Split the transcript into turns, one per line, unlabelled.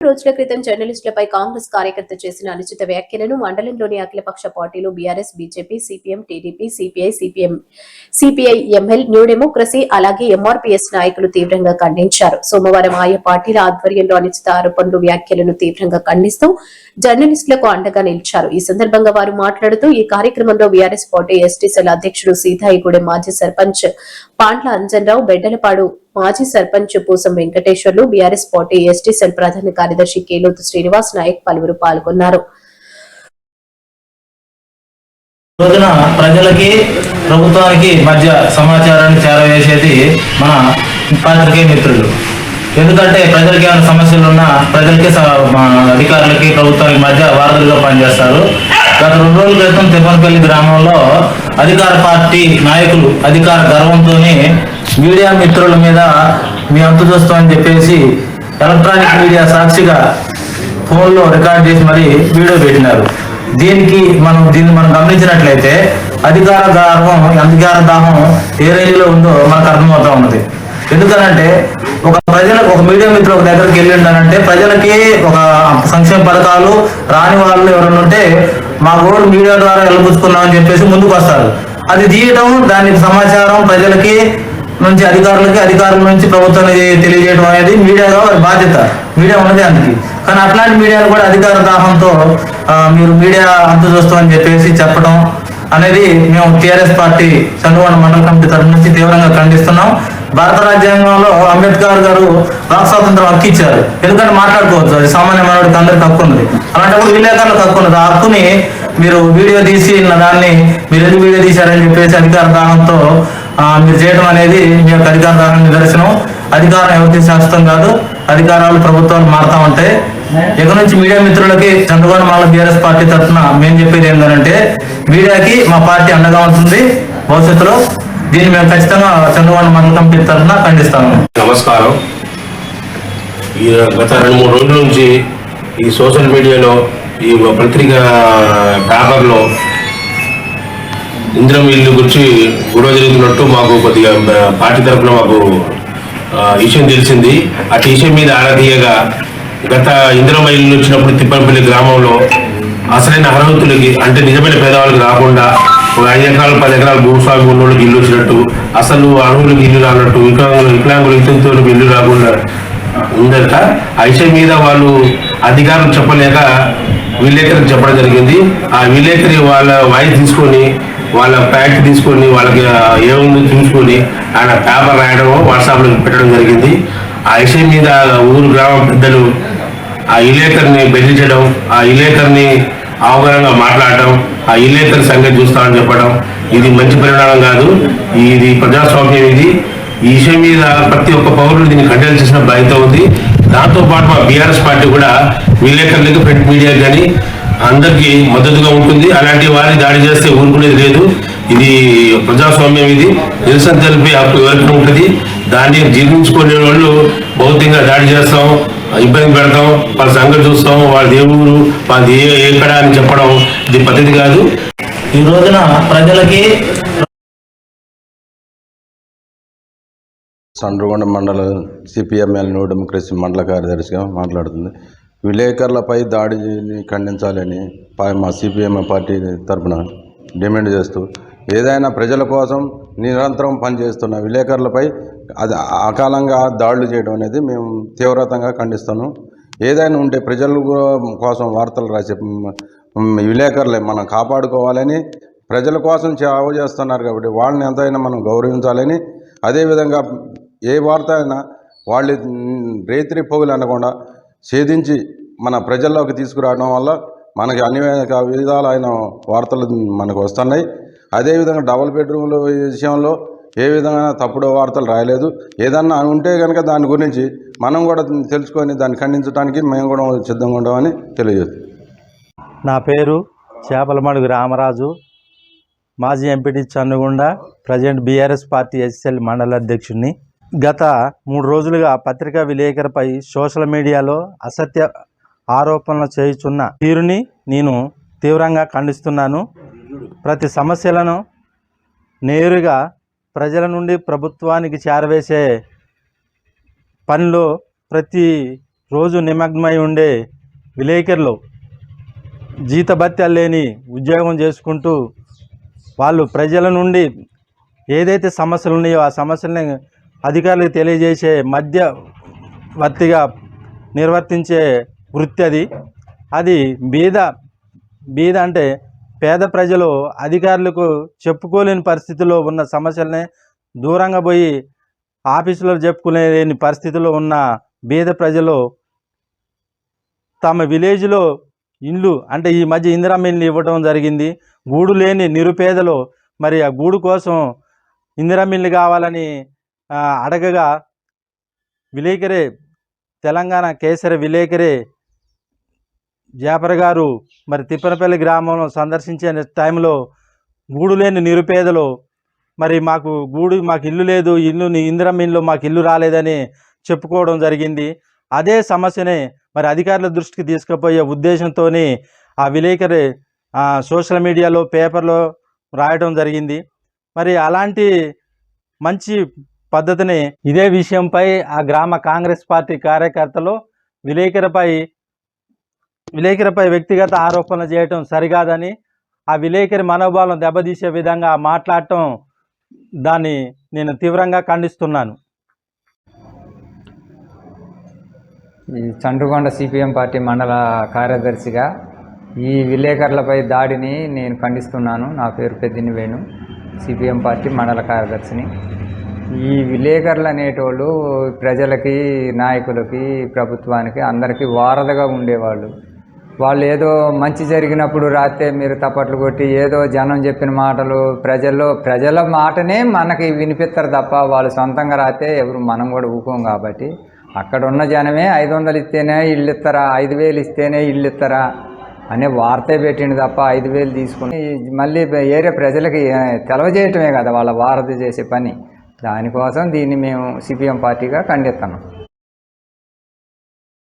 రోజుల క్రితం జర్నలిస్టులపై కాంగ్రెస్ కార్యకర్త చేసిన అనుచిత వ్యాఖ్యలను మండలంలోని అఖిలపక్ష పార్టీలు BRS BJP CPM TDP CPI CPM CPI ML new democracy అలాగే ఎంఆర్పీఎస్ నాయకులు తీవ్రంగా ఖండించారు. సోమవారం ఆయా పార్టీల ఆధ్వర్యంలో అనుచిత ఆరోపణలు వ్యాఖ్యలను తీవ్రంగా ఖండిస్తూ జర్నలిస్టులకు అండగా నిలిచారు. ఈ సందర్భంగా వారు మాట్లాడుతూ ఈ కార్యక్రమంలో బీఆర్ఎస్ పార్టీ ఎస్టీసీల సెల్ అధ్యక్షుడు సీతాయిగూడెం మాజీ సర్పంచ్ పాండ్ల అంజన్రావు బెడ్డలపాడు మాజీ sarpanch Pusam Venkateswarlu BRS party ST cell ప్రధాన కార్యదర్శి కేలోతు శ్రీనివాస్ నాయక్ పలువురు పాల్గొన్నారు.
రోజున ప్రజలకి ప్రభుత్వానికి మధ్య సమాచారాన్ని చేరవేసేది మన పాత్రికేయ మిత్రులు. ఎందుకంటే ప్రజలకి ఏమైనా సమస్యలు ఉన్నా ప్రజలకి అధికారులకి ప్రభుత్వానికి మధ్య వారధులుగా పనిచేస్తారు. గత రెండు రోజుల క్రితం తిప్పనపల్లి గ్రామంలో అధికార పార్టీ నాయకులు అధికార గర్వంతో మీడియా మిత్రుల మీద మీ అంతు చూస్తామని చెప్పేసి ఎలక్ట్రానిక్ మీడియా సాక్షిగా ఫోన్లో రికార్డ్ చేసి మరి వీడియో పెట్టినారు. దీనికి మనం దీన్ని మనం గమనించినట్లయితే అధికార దాహం అధికార దాహం ఏ రేంజ్లో ఉందో మనకు అర్థమవుతా ఉన్నది. ఎందుకనంటే ఒక ప్రజలకు ఒక మీడియా మిత్రులు ఒక దగ్గరికి వెళ్ళిండనంటే ప్రజలకి ఒక సంక్షేమ పథకాలు రాని వాళ్ళు ఎవరైనా ఉంటే మా ఓటు మీడియా ద్వారా వెళ్ళబుచ్చుకున్నామని చెప్పేసి ముందుకు వస్తారు అది తీయటం దానికి సమాచారం ప్రజలకి నుంచి అధికారులకి అధికారుల నుంచి ప్రభుత్వానికి తెలియజేయడం అనేది మీడియాగా వారి బాధ్యత. మీడియా ఉన్నది అందుకే. కానీ అట్లాంటి మీడియాలు కూడా అధికార దాహంతో మీరు మీడియా అంత చూస్తామని చెప్పేసి చెప్పడం అనేది మేము టీఆర్ఎస్ పార్టీ చంద్రబాబు మండల కమిటీ తరఫు నుంచి తీవ్రంగా ఖండిస్తున్నాం. భారత రాజ్యాంగంలో అంబేద్కర్ గారు వాక్ స్వాతంత్రం హక్కు ఇచ్చారు. ఎందుకంటే మాట్లాడుకోవచ్చు అది సామాన్య మానవుడికి అందరికి హక్కు ఉంది అలాంటప్పుడు విలేకరులకు హక్కు ఉన్నది. ఆ హక్కుని మీరు వీడియో తీసి దాన్ని మీరు ఎందుకు వీడియో తీశారని చెప్పేసి అధికార దాహంతో మీరు చేయడం అనేది మీ యొక్క అధికార నిదర్శనం. అధికారం ఎవరికి శాశ్వతం కాదు. అధికారాలు ప్రభుత్వాలు మారుతా ఉంటాయి. ఇక నుంచి మీడియా మిత్రులకి చంద్రబాబు మాల బీఆర్ఎస్ పార్టీ తరఫున మేము చెప్పేది ఏంటంటే మీడియాకి మా పార్టీ అండగా ఉంటుంది. భవిష్యత్తులో దీన్ని మేము ఖచ్చితంగా చంద్రబాబు మండల కమిటీ తరఫున ఖండిస్తాము.
నమస్కారం. ఈ గత రెండు మూడు రోజుల నుంచి ఈ సోషల్ మీడియాలో ఈ పత్రిక పేపర్లో ఇంద్రం ఇల్లు గురించి గొడవ జరుగుతున్నట్టు మాకు కొద్దిగా పార్టీ తరఫున మాకు విషయం తెలిసింది. అటు విషయం మీద ఆరాధీయగా గత ఇంద్రం ఇల్లు వచ్చినప్పుడు తిప్పనపల్లి గ్రామంలో అసలైన అర్హతులకి అంటే నిజమైన పేదవాళ్ళకి రాకుండా ఒక ఐదు ఎకరాలు పది ఎకరాలు భూస్వామి ఉన్నోళ్ళకి ఇల్లు వచ్చినట్టు అసలు అర్హులకి ఇల్లు రానట్టు వికలాంగులు వికలాంగులు ఇతరులకు ఇల్లు రాకుండా ఉందట. ఆ విషయం మీద వాళ్ళు అధికారులు చెప్పలేక విలేకరికి చెప్పడం జరిగింది. ఆ విలేకరి వాళ్ళ వాయిస్ తీసుకొని వాళ్ళ ప్యాక్ తీసుకొని వాళ్ళకి ఏముందో చూసుకొని ఆయన పేపర్ రాయడం వాట్సాప్లో పెట్టడం జరిగింది. ఆ విషయం మీద ఊరు గ్రామ పెద్దలు ఆ ఇలేకర్ని బెదిరించడం ఆ ఇలేకర్ని అవగాహనగా మాట్లాడటం ఆ ఇలేకర్ సంగతి చూస్తామని చెప్పడం ఇది మంచి పరిణామం కాదు. ఇది ప్రజాస్వామ్యం ఇది. ఈ విషయం మీద ప్రతి ఒక్క పౌరుడు దీన్ని ఖండన చేసిన బాధ్యత ఉంది. దాంతోపాటు మా బీఆర్ఎస్ పార్టీ కూడా విలేకరులకు ప్రింట్ మీడియా కానీ అందరికీ మద్దతుగా ఉంటుంది. అలాంటి వారిని దాడి చేస్తే ఊరుకునేది లేదు. ఇది ప్రజాస్వామ్యం ఇది. నిరసన తెలిపే హక్కు ఎవరికి ఉంటుంది. దాన్ని జీర్ణించుకునే వాళ్ళు భౌతికంగా దాడి చేస్తాం ఇబ్బంది పెడతాం వాళ్ళ సంగతి చూస్తాం వాళ్ళ దేవుడు వాళ్ళది ఏ ఎక్కడ అని చెప్పడం ఇది పద్ధతి కాదు.
ఈ రోజున ప్రజలకి
సండ్రగొండ మండల సిపిఎంఎల్ న్యూ డెమోక్రసీ మండల కార్యదర్శిగా మాట్లాడుతుంది. విలేకరులపై దాడిని ఖండించాలని మా సిపిఎం పార్టీ తరపున డిమాండ్ చేస్తూ ఏదైనా ప్రజల కోసం నిరంతరం పనిచేస్తున్న విలేకరులపై అది అకాలంగా దాడులు చేయడం అనేది మేము తీవ్రతంగా ఖండిస్తాను ఏదైనా ఉంటే ప్రజల కోసం వార్తలు రాసే విలేకరులే మనం కాపాడుకోవాలని ప్రజల కోసం సేవ చేస్తున్నారు కాబట్టి వాళ్ళని ఎంతైనా మనం గౌరవించాలని అదేవిధంగా ఏ వార్త అయినా వాళ్ళు రేత్రి పొగులు అనకుండా ఛేదించి మన ప్రజల్లోకి తీసుకురావడం వల్ల మనకి అన్ని విధాలైన వార్తలు మనకు వస్తున్నాయి. అదేవిధంగా డబుల్ బెడ్రూమ్ల విషయంలో ఏ విధంగా తప్పుడు వార్తలు రాయలేదు. ఏదన్నా ఉంటే కనుక దాని గురించి మనం కూడా తెలుసుకొని దాన్ని ఖండించడానికి మేము కూడా సిద్ధంగా ఉండమని తెలియజేస్తాం
నా పేరు చేపలమడుగు రామరాజు. మాజీ MPT Channugunda present BRS party SL మండల అధ్యక్షుడిని. గత మూడు రోజులుగా పత్రికా విలేకరుపై సోషల్ మీడియాలో అసత్య ఆరోపణలు చేయుచున్న తీరుని నేను తీవ్రంగా ఖండిస్తున్నాను. ప్రతి సమస్యలను నేరుగా ప్రజల నుండి ప్రభుత్వానికి చేరవేసే పనిలో ప్రతి రోజు నిమగ్నమై ఉండే విలేకరులు జీతభత్యాలు లేని ఉద్యోగం చేసుకుంటూ వాళ్ళు ప్రజల నుండి ఏదైతే సమస్యలు ఉన్నాయో ఆ సమస్యల్ని అధికారులకు తెలియజేసే మధ్యవర్తిగా నిర్వర్తించే వృత్తి అది. అది బీద బీద అంటే పేద ప్రజలు అధికారులకు చెప్పుకోలేని పరిస్థితిలో ఉన్న సమస్యలనే దూరంగా పోయి ఆఫీసులో చెప్పుకోలేని పరిస్థితిలో ఉన్న బీద ప్రజలు తమ విలేజ్లో ఇండ్లు అంటే ఈ మధ్య ఇందిరమ్మ ఇండ్లు ఇవ్వడం జరిగింది. గూడు లేని నిరుపేదలు మరి ఆ గూడు కోసం ఇందిరమ్మ ఇల్లు కావాలని అడగగా విలేకరే తెలంగాణ కేసరి విలేకరే జాపర్ గారు మరి తిప్పనపల్లి గ్రామంలో సందర్శించే టైంలో గూడు లేని నిరుపేదలు మరి మాకు గూడు మాకు ఇల్లు లేదు ఇల్లు ఇందిరం ఇల్లు మాకు ఇల్లు రాలేదని చెప్పుకోవడం జరిగింది. అదే సమస్యనే మరి అధికారుల దృష్టికి తీసుకుపోయే ఉద్దేశంతో ఆ విలేకరి సోషల్ మీడియాలో పేపర్లో రాయడం జరిగింది. మరి అలాంటి మంచి పద్ధతిని ఇదే విషయంపై ఆ గ్రామ కాంగ్రెస్ పార్టీ కార్యకర్తలు విలేకరిపై విలేకరిపై వ్యక్తిగత ఆరోపణలు చేయటం సరికాదని ఆ విలేకరి మనోభావం దెబ్బతీసే విధంగా మాట్లాడటం దాన్ని నేను తీవ్రంగా ఖండిస్తున్నాను.
ఈ చండ్రుగొండ సిపిఎం పార్టీ మండల కార్యదర్శిగా ఈ విలేకరులపై దాడిని నేను ఖండిస్తున్నాను. నా పేరు పెద్దిని వేణు సిపిఎం పార్టీ మండల కార్యదర్శిని. ఈ విలేకరులు అనేటోళ్ళు ప్రజలకి నాయకులకి ప్రభుత్వానికి అందరికీ వారధగా ఉండేవాళ్ళు. వాళ్ళు ఏదో మంచి జరిగినప్పుడు రాస్తే మీరు తప్పట్లు కొట్టి ఏదో జనం చెప్పిన మాటలు ప్రజల్లో ప్రజల మాటనే మనకి వినిపిస్తారు తప్ప వాళ్ళు సొంతంగా రాస్తే ఎవరు మనం కూడా ఊకోం కాబట్టి. అక్కడ ఉన్న జనమే ఐదు వందలు ఇస్తేనే ఇల్లు ఇస్తారా ఐదు వేలు ఇస్తేనే ఇల్లు ఇస్తారా అనే వార్తే పెట్టిండు తప్ప ఐదు వేలు తీసుకుని మళ్ళీ ఏరే ప్రజలకి తెలవ తెలవజేయటమే కదా వాళ్ళ వారధి చేసే పని. దానికోసం దీన్ని మేము సిపిఎం పార్టీగా ఖండిస్తున్నాం.